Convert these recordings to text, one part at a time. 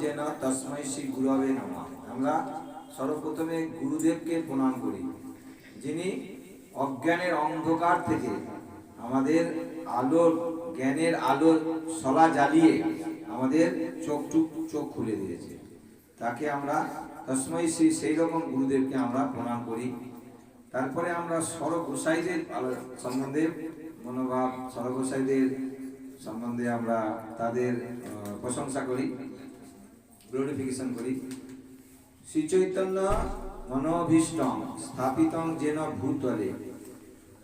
যেন আমরা সর্বপ্রথমে গুরুদেবকে প্রণাম করি, যিনি অজ্ঞানের অন্ধকার থেকে আমাদের আলোর, জ্ঞানের আলোর শলা জ্বালিয়ে আমাদের চোখ টুক, চোখ খুলে দিয়েছে। তাকে আমরা তসময় শ্রী সেই রকম গুরুদেবকে আমরা প্রণাম করি। তারপরে আমরা সরগোসাইদের আলো- সম্বন্ধে মনোভাব সরগোসাইদের সম্বন্ধে আমরা তাদের প্রশংসা করি গ্লোরিফিকেশন করি। শ্রী চৈতন্য মনোভীষ্টং স্থাপিতং যেন ভূতলে।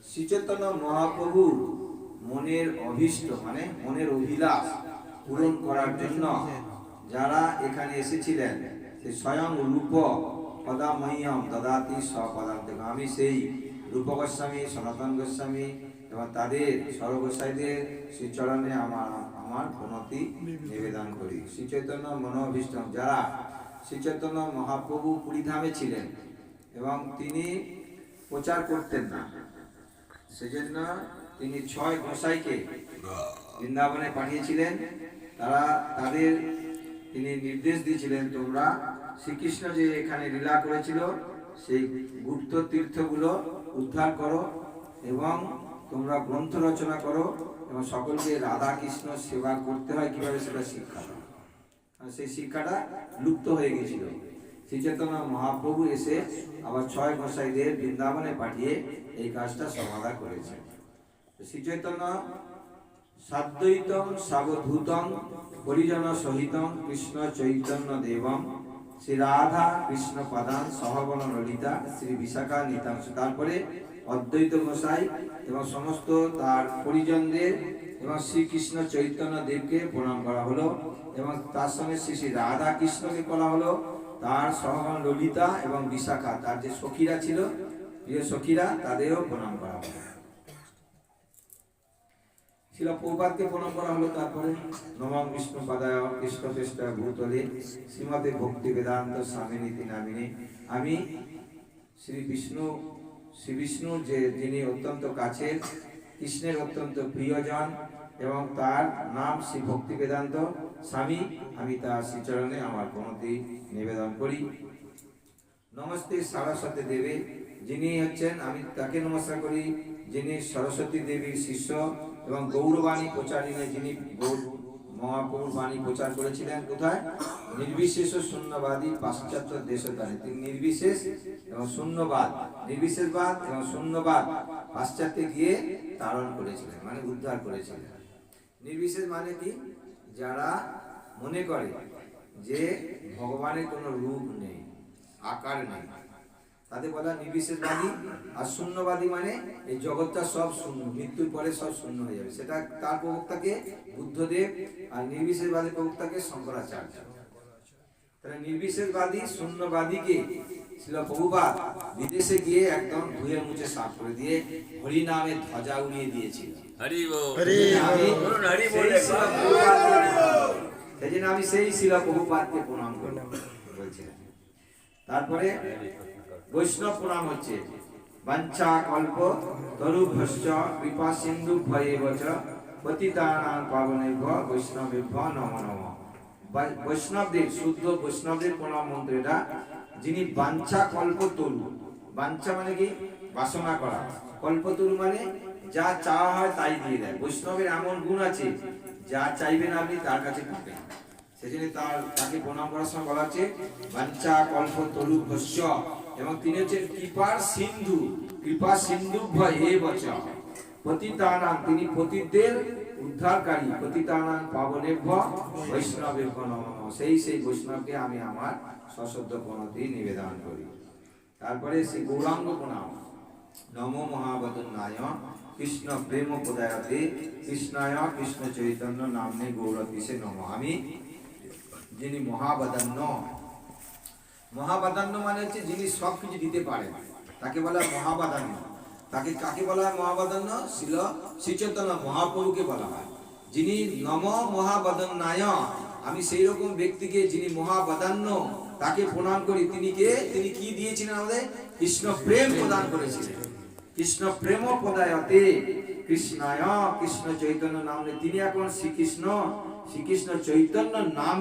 শ্রী চৈতন্য মহাপ্রভুর মনের অভীষ্ট মানে মনের অভিলাষ পূরণ করার জন্য যারা এখানে এসেছিলেন, সে স্বয়ং রূপ পদামহ্যম দদাতি স্বপদাম থেকে আমি সেই রূপ গোস্বামী, সনাতন গোস্বামী এবং তাদের সর্বগোসাইদের শ্রীচরণে আমার আমার প্রণতি নিবেদন করি। শ্রীচৈতন্য মনোভীষ্ট, যারা শ্রীচৈতন্য মহাপ্রভু পুরীধামে ছিলেন এবং তিনি প্রচার করতেন না, সেজন্য তিনি ছয় গোসাইকে বৃন্দাবনে পাঠিয়েছিলেন। তারা, তাদের তিনি নির্দেশ দিয়েছিলেন, তোমরা শ্রীকৃষ্ণ যে এখানে লীলা করেছিল, সেই গুপ্ত তীর্থগুলো উদ্ধার করো এবং তোমরা গ্রন্থ রচনা করো এবং সকলকে রাধা কৃষ্ণ সেবা করতে হয়, কীভাবে সেটা শিক্ষা সেই শিক্ষাটা লুপ্ত হয়ে গেছিল। শ্রী চৈতন্য মহাপ্রভু এসে আবার ছয় গোসাইদের বৃন্দাবনে পাঠিয়ে এই কাজটা সমাধা করেছে শ্রী চৈতন্য সাদ্বৈতম, সাবধূতম পরিজন সহিতম কৃষ্ণ চৈতন্য দেবম শ্রী রাধা কৃষ্ণ পাদান সহবন ললিতা, শ্রী বিশাখা নিতাংশ। তারপরে অদ্বৈত গোসাই এবং সমস্ত তার পরিজনদের এবং শ্রীকৃষ্ণ চৈতন্য দেবকে প্রণাম করা হলো এবং তার সঙ্গে শ্রী শ্রী রাধা কৃষ্ণকে করা হলো। তার সহগণ ললিতা এবং বিশাখা, তার যে সখীরা ছিল, প্রিয় সখীরা, তাদেরও প্রণাম করা হলো। ছিল প্রপাতকে প্রণাম করা হলো, তারপরে নমং বিষ্ণু পাদায় কৃষ্ণ কৃষ্ণ ভূতলে শ্রীমতে ভক্তি বেদান্ত স্বামী নীতি নামিনী আমি শ্রী বিষ্ণু শ্রী বিষ্ণু যে যিনি অত্যন্ত কাছের, কৃষ্ণের অত্যন্ত প্রিয়জন এবং তার নাম শ্রী ভক্তি বেদান্ত স্বামী, আমি তার শ্রীচরণে আমার প্রণতি নিবেদন করি। নমস্তে সরস্বতী দেবী। যিনি হচ্ছেন, আমি তাকে নমস্কার করি, যিনি সরস্বতী দেবীর শিষ্য এবং গৌরবাণী প্রচারিণী যিনি মহাপ্রভুর বাণী প্রচার করেছিলেন কোথায়? নির্বিশেষ শূন্যবাদী পাশ্চাত্য দেশতারে তিনি নির্বিশেষ এবং শূন্যবাদ, নির্বিশেষবাদ এবং শূন্যবাদ পাশ্চাত্যে গিয়ে তারণ করেছিলেন মানে উদ্ধার করেছিলেন। নির্বিশেষ মানে কি? যারা মনে করে যে ভগবানের কোনো রূপ নেই, আকার নেই তাদের বলা নির্বিশেষবাদী আর শূন্যবাদী মানে এই জগৎটা সব শূন্য মৃত্যুর পরে সব শূন্য হয়ে যাবে। সেটা তার প্রবক্তাকে বুদ্ধদেব আর নির্বিশেষবাদী প্রবক্তাকে শঙ্করাচার্য। তাহলে নির্বিশেষবাদী শূন্যবাদীকে ছিল বহুবাদ বিদেশে গিয়ে একদম ধুয়ে মুছে সাফ করে দিয়ে হরি নামে ধ্বজা উড়িয়ে দিয়েছিল। আমি সেই জন্য আমি সেই শিলা বহুপাতকে প্রণাম করি বলছিলাম। তারপরে বৈষ্ণব প্রণাম হচ্ছে, বাঞ্ছা কল্প কৃপা সিন্ধু ভয়ে বচ নম নম। বৈষ্ণবদের, শুদ্ধ বৈষ্ণবদের প্রণাম যিনি বাঞ্ছা কল্প তরু, বাঞ্ছা মানে কি? বাসনা করা। কল্পতরু মানে যা চাওয়া হয় তাই দিয়ে দেয়। বৈষ্ণবের এমন গুণ আছে, যা চাইবেন আপনি তার কাছে পাবেন। সেজন্য তার তাকে প্রণাম করার সময় বলা হচ্ছে বাঞ্চা কল্প তরু ভস্য এবং তিনি হচ্ছেন কৃপার সিন্ধু, কৃপা সিন্ধু পতিতানাং, তিনি পতিতদের উদ্ধারকারী, পতিতানাং পাবনেভ্য বৈষ্ণবের নমঃ। সেই সেই বৈষ্ণবকে আমি আমার সশব্দ প্রণতি নিবেদন করি। তারপরে সেই গৌরাঙ্গ প্রণাম। নম মহাবদন্নায় কৃষ্ণ প্রেম প্রদায়তে, কৃষ্ণায় কৃষ্ণ চৈতন্য নামনে গৌরতিসে নম। আমি যিনি মহাবদান্য মহাবাদান্য মানে হচ্ছে যিনি সব কিছু দিতে পারেন। তাকে বলা মহাবাদান্য তাকে কাকে বলা হয় মহাবাদান্য শিল, শ্রীচৈতন্য মহাপ্রভুকে বলা হয়। যিনি নম মহাবাদন্যায় আমি সেই রকম ব্যক্তিকে যিনি মহাবাদান্য তাকে প্রণাম করি, তিনি কে? তিনি কি দিয়েছিলেন আমাদের? কৃষ্ণ প্রেম প্রদান করেছিলেন। কৃষ্ণ প্রেম প্রদায়তে কৃষ্ণায়, কৃষ্ণ চৈতন্য নাম। তিনি এখন শ্রীকৃষ্ণ। শ্রীকৃষ্ণ চৈতন্য নাম